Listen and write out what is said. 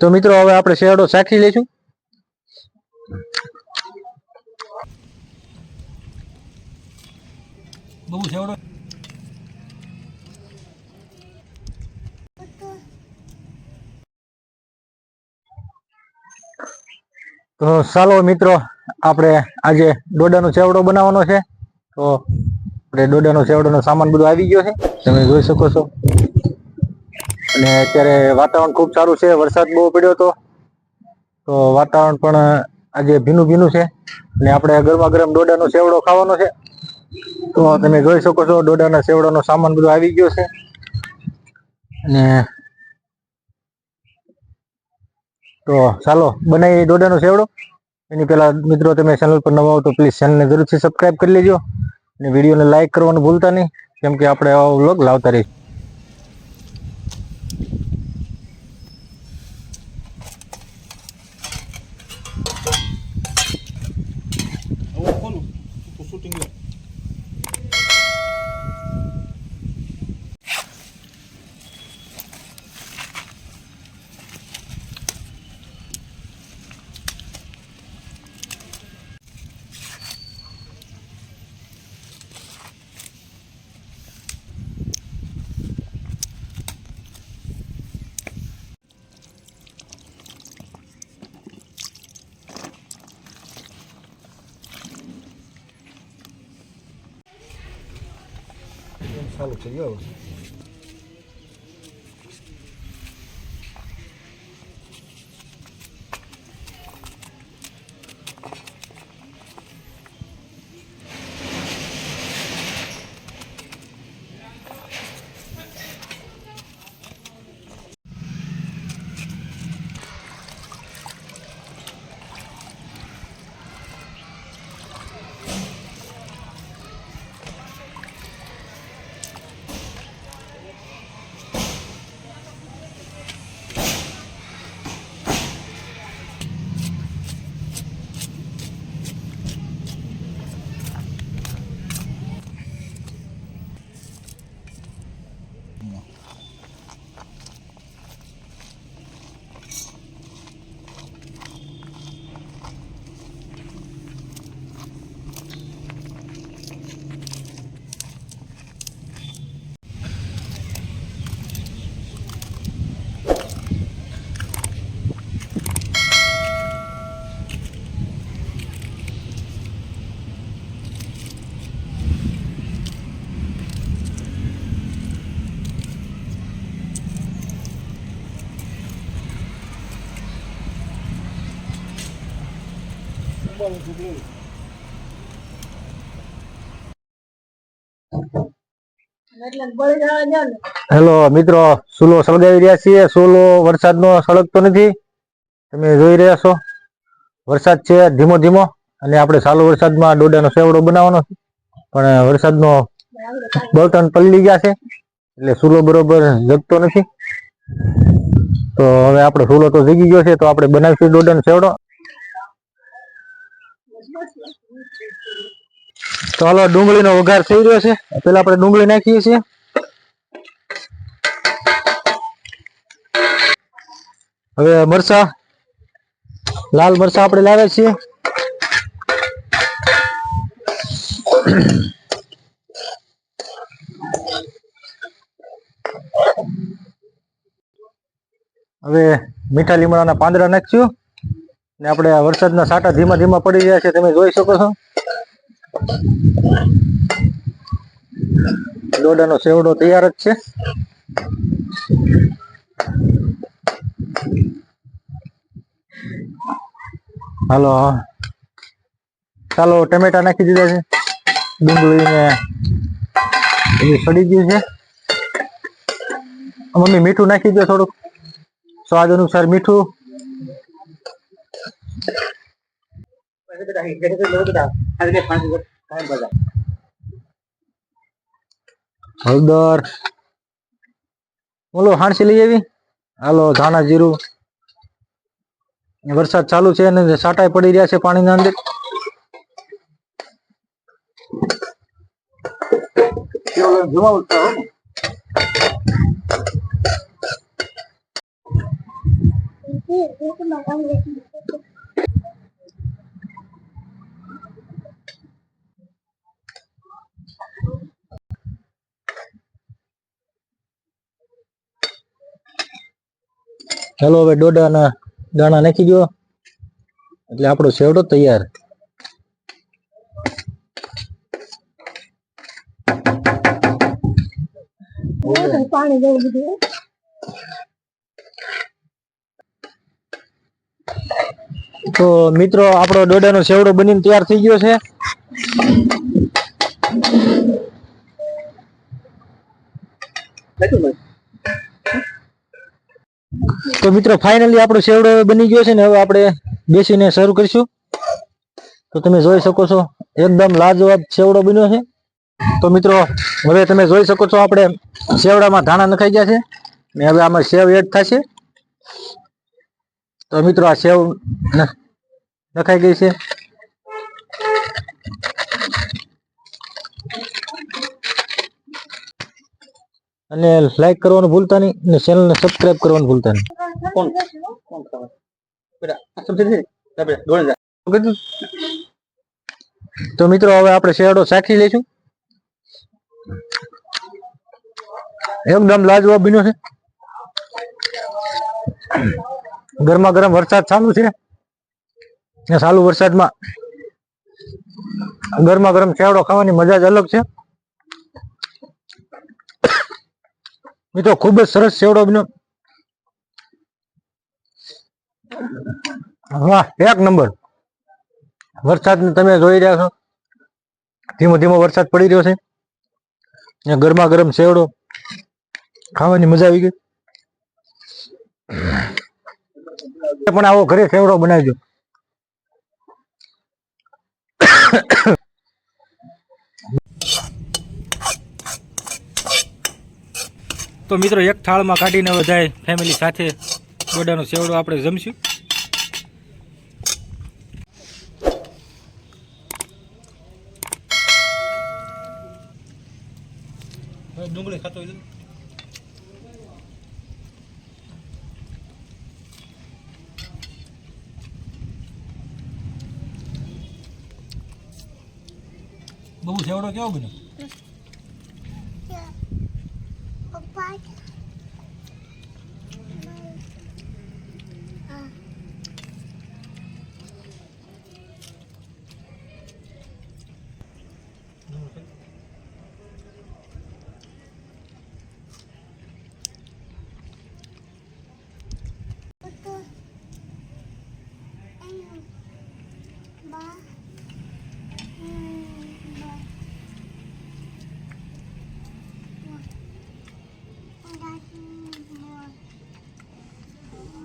તો મિત્રો હવે આપણે શેરડો સાખી લઈશું. બહુ તો ચાલો મિત્રો આપણે આજે ડોડાનો ચેવડો બનાવવાનો છે. તો આપણે ડોડાનો ચેવડોનો સામાન બધો આવી ગયો છે. તમે જોઈ શકો છો. અને અત્યારે વાતાવરણ ખૂબ સારું છે, વરસાદ બહુ પડ્યો હતો. તો વાતાવરણ પણ આજે ભીનું ભીનું છે. અને આપણે ગરમા ગરમ ડોડાનો સેવડો ખાવાનો છે. તો તમે જોઈ શકો છો, ડોડાના સેવડાનો સામાન બધો આવી ગયો છે. અને તો ચાલો બનાવી ડોડાનો સેવડો એની પહેલાં મિત્રો, તમે ચેનલ પર નવા હો તો પ્લીઝ ચેનલને જરૂરથી સબસ્ક્રાઈબ કરી લેજો. અને વિડીયોને લાઇક કરવાનું ભૂલતા નહીં. કેમ કે આપણે આવો વ્લોગ લાવતા રહીશું. ચાલુ થઈ ગયો હેલો, મિત્રો, સુલો સળગાવી રહ્યા છીએ. સુલો વરસાદનો સળગતો નથી. તમે જોઈ રહ્યા છો. વરસાદ છે ધીમો ધીમો, અને આપણે ચાલુ વરસાદમાં ડોડાનો સેવડો બનાવવાનો પણ વરસાદનો બળતણ પલળી ગયા છે, એટલે સુલો બરોબર જગતો નથી. તો હવે આપણે સુલો તો જગી ગયો છે, તો આપણે બનાવીશું ડોડાનો સેવડો તો હાલો ડુંગળીનો વઘાર થઈ રહ્યો છે. પેલા આપણે ડુંગળી નાખીએ છીએ. હવે મરચા, લાલ મરચા આપણે લાવ્યા છીએ. હવે મીઠા લીમડાના પાંદડા નાખશું. ને આપણે આ વરસાદના સાટા ધીમા ધીમા પડી રહ્યા છે, તમે જોઈ શકો છો. દોડાનો સેવડો તૈયાર જ છે. હાલો ચાલો, ટમેટા નાખી દીધા છે. ડુંગળી ને એ સડી ગયું છે. મમ્મી, મીઠું નાખી દો થોડુંક. સ્વાદ અનુસાર મીઠું. હળદર બોલો હાણસી લઈ આવી હાલો ધાણા જીરું વરસાદ ચાલુ છે અને સાટાઈ પડી રહ્યા છે પાણીના અંદર ચાલો હવે ડોડાના દાણા નાખી દો એટલે આપણો સેવડો તૈયાર. તો મિત્રો, આપણો ડોડાનો સેવડો બનીને તૈયાર થઈ ગયો છે. તો મિત્રો ફાઇનલી આપણો સેવડો બની ગયો છે ને હવે આપણે બેસીને શરૂ કરીશું. તો તમે જોઈ શકો છો, એકદમ લાજવાબ સેવડો બન્યો છે. તો મિત્રો, હવે તમે જોઈ શકો છો આપણે સેવડામાં ધાણા નખાઈ ગયા છે. ને હવે આમાં સેવ એડ થશે. તો મિત્રો, આ સેવ નખાઈ ગઈ છે. અને લાઈક કરવાનું ભૂલતા નહીં, અને ચેનલને સબસ્ક્રાઇબ કરવાનું ભૂલતા નહીં. કોણ કોણ? તો મિત્રો હવે આપણે શેરડો સાખી લઈશું એકદમ લાજવાબ બન્યો છે ગરમા ગરમ વરસાદ ચાલુ છે ને ચાલુ વરસાદમાં ગરમા ગરમ શેરડો ખાવાની મજા જ અલગ છે મિત્રો ખૂબ જ સરસ સેવડો બન્યો વાહ, એક નંબર. વરસાદ તમે જોઈ રહ્યા છો. ધીમો ધીમો વરસાદ પડી રહ્યો છે. ગરમા ગરમ સેવડો ખાવાની મજા આવી ગઈ. પણ આવો ઘરે સેવડો બનાવજો. તો મિત્રો, એક થાળમાં કાઢીને જાય ફેમિલી સાથે. ગોડાનો સેવડો આપણે જમશું. ડુંગળી ખાતો બહુ સેવડો કેવો બન્યો?